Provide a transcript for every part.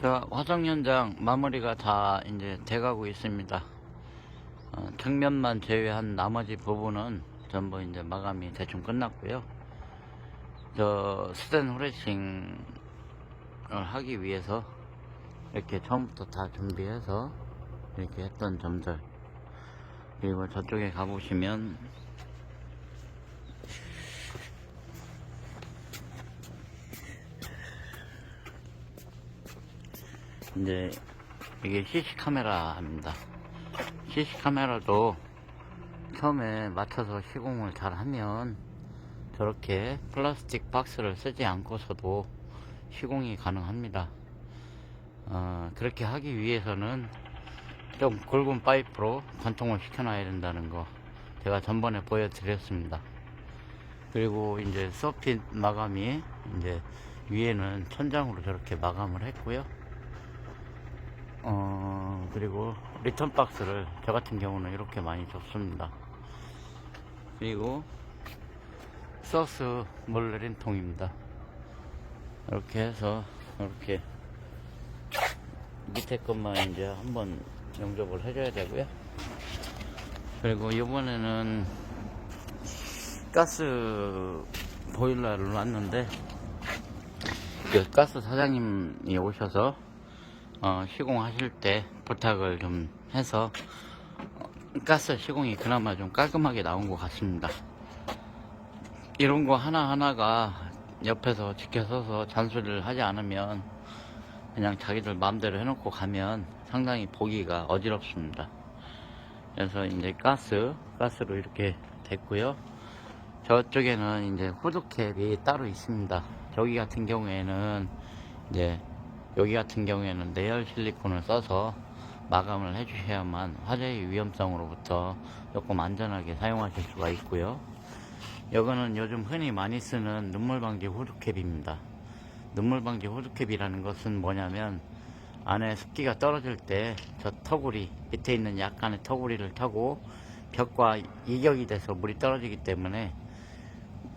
자, 화성 현장 마무리가 다 이제 돼가고 있습니다. 어, 정면만 제외한 나머지 부분은 전부 이제 마감이 대충 끝났고요. 저 스텐 후레싱을 하기 위해서 이렇게 처음부터 다 준비해서 이렇게 했던 점들 그리고 저쪽에 가보시면 이제 이게 CC 카메라입니다. CC 카메라도 처음에 맞춰서 시공을 잘 하면 저렇게 플라스틱 박스를 쓰지 않고서도 시공이 가능합니다. 어, 그렇게 하기 위해서는 좀 굵은 파이프로 관통을 시켜놔야 된다는 거 제가 전번에 보여드렸습니다. 그리고 이제 서핏 마감이 이제 위에는 천장으로 저렇게 마감을 했고요. 어, 그리고 리턴 박스를 저 같은 경우는 이렇게 많이 줬습니다. 그리고 소스 물 내린 통입니다. 이렇게 해서 이렇게 밑에 것만 이제 한번 용접을 해줘야 되고요. 그리고 이번에는 가스 보일러를 놨는데 그 가스 사장님이 오셔서 어, 시공하실 때 부탁을 좀 해서 어, 가스 시공이 그나마 좀 깔끔하게 나온 것 같습니다. 이런 거 하나하나가 옆에서 지켜서서 잔소리를 하지 않으면 그냥 자기들 마음대로 해놓고 가면 상당히 보기가 어지럽습니다. 그래서 이제 가스, 가스로 이렇게 됐고요. 저쪽에는 이제 후드캡이 따로 있습니다. 저기 같은 경우에는 이제 여기 같은 경우에는 내열 실리콘을 써서 마감을 해주셔야만 화재의 위험성으로부터 조금 안전하게 사용하실 수가 있고요. 이거는 요즘 흔히 많이 쓰는 눈물 방지 후드캡입니다. 눈물 방지 후드캡이라는 것은 뭐냐면 안에 습기가 떨어질 때 저 터구리 밑에 있는 약간의 터구리를 타고 벽과 이격이 돼서 물이 떨어지기 때문에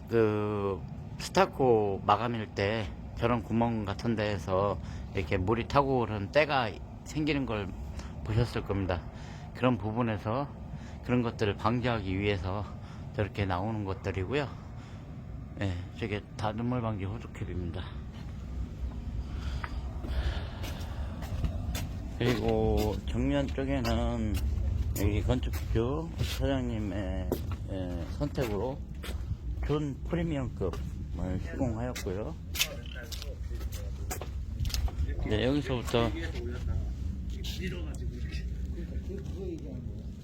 그 스타코 마감일 때 저런 구멍 같은 데에서 이렇게 물이 타고 오는 때가 생기는 걸 보셨을 겁니다. 그런 부분에서 그런 것들을 방지하기 위해서 저렇게 나오는 것들이고요. 예, 저게 다 눈물 방지 호두캡입니다. 그리고 정면 쪽에는 여기 건축주 사장님의 예, 선택으로 준 프리미엄급을 시공하였고요. 네, 여기서부터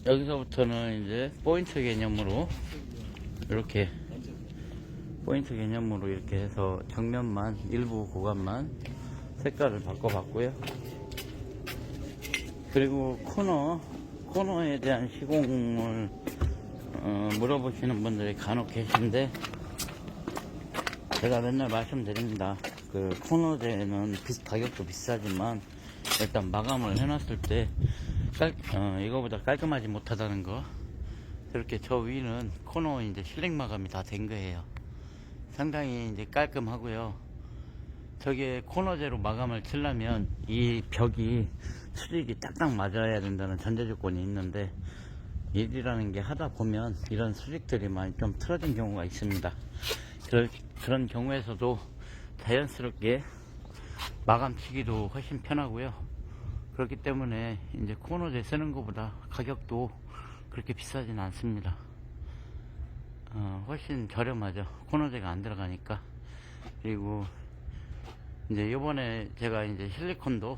여기서부터는 이제 포인트 개념으로 이렇게 포인트 개념으로 이렇게 해서 정면만 일부 구간만 색깔을 바꿔봤고요. 그리고 코너 코너에 대한 시공을 어, 물어보시는 분들이 간혹 계신데 제가 맨날 말씀드립니다. 그 코너제는 비- 가격도 비싸지만 일단 마감을 해놨을 때 깔, 어, 이거보다 깔끔하지 못하다는 거. 그렇게 저 위는 코너 이제 실링 마감이 다 된 거예요. 상당히 이제 깔끔하고요. 저게 코너제로 마감을 치려면 이 벽이 수직이 딱딱 맞아야 된다는 전제 조건이 있는데 일이라는 게 하다 보면 이런 수직들이 많이 좀 틀어진 경우가 있습니다. 그럴, 그런 경우에서도 자연스럽게 마감치기도 훨씬 편하고요. 그렇기 때문에 이제 코너제 쓰는 것보다 가격도 그렇게 비싸진 않습니다. 어, 훨씬 저렴하죠. 코너제가 안 들어가니까. 그리고 이제 요번에 제가 이제 실리콘도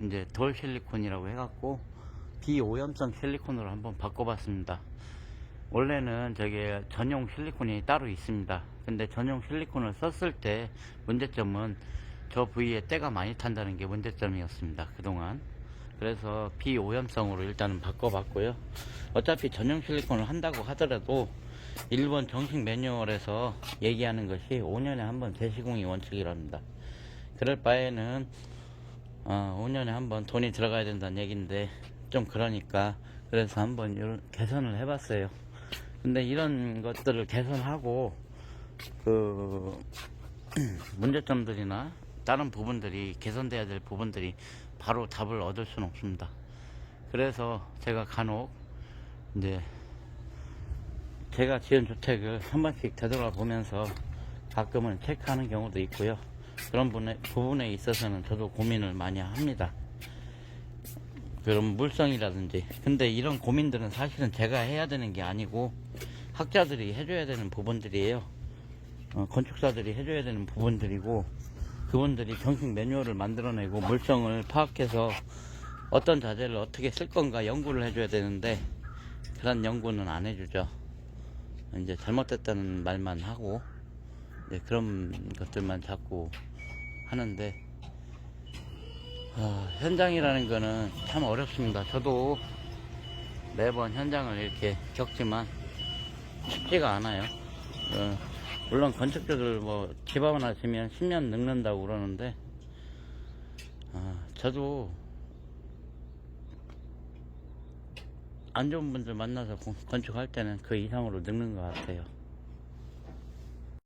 이제 덜 실리콘이라고 해갖고 비오염성 실리콘으로 한번 바꿔봤습니다. 원래는 저게 전용 실리콘이 따로 있습니다. 근데 전용 실리콘을 썼을 때 문제점은 저 부위에 때가 많이 탄다는 게 문제점이었습니다. 그동안. 그래서 비오염성으로 일단은 바꿔봤고요. 어차피 전용 실리콘을 한다고 하더라도 일본 정식 매뉴얼에서 얘기하는 것이 5년에 한 번 재시공이 원칙이랍니다. 그럴 바에는 어, 5년에 한 번 돈이 들어가야 된다는 얘기인데 좀 그러니까 그래서 한번 개선을 해봤어요. 근데 이런 것들을 개선하고 그 문제점들이나 다른 부분들이 개선돼야 될 부분들이 바로 답을 얻을 수는 없습니다. 그래서 제가 간혹 이제 제가 지은 주택을 한 번씩 되돌아 보면서 가끔은 체크하는 경우도 있고요. 그런 분에, 부분에 있어서는 저도 고민을 많이 합니다. 그런 물성이라든지. 근데 이런 고민들은 사실은 제가 해야 되는 게 아니고 학자들이 해줘야 되는 부분들이에요. 어, 건축사들이 해줘야 되는 부분들이고 그분들이 정식 매뉴얼을 만들어내고 물성을 파악해서 어떤 자재를 어떻게 쓸 건가 연구를 해줘야 되는데 그런 연구는 안 해주죠. 이제 잘못됐다는 말만 하고 그런 것들만 자꾸 하는데 아, 현장이라는 거는 참 어렵습니다. 저도 매번 현장을 이렇게 겪지만 쉽지가 않아요. 어, 물론 건축주들 뭐집 하나 지면 10년 늙는다고 그러는데 아, 저도 안 좋은 분들 만나서 건- 건축할 때는 그 이상으로 늙는 것 같아요.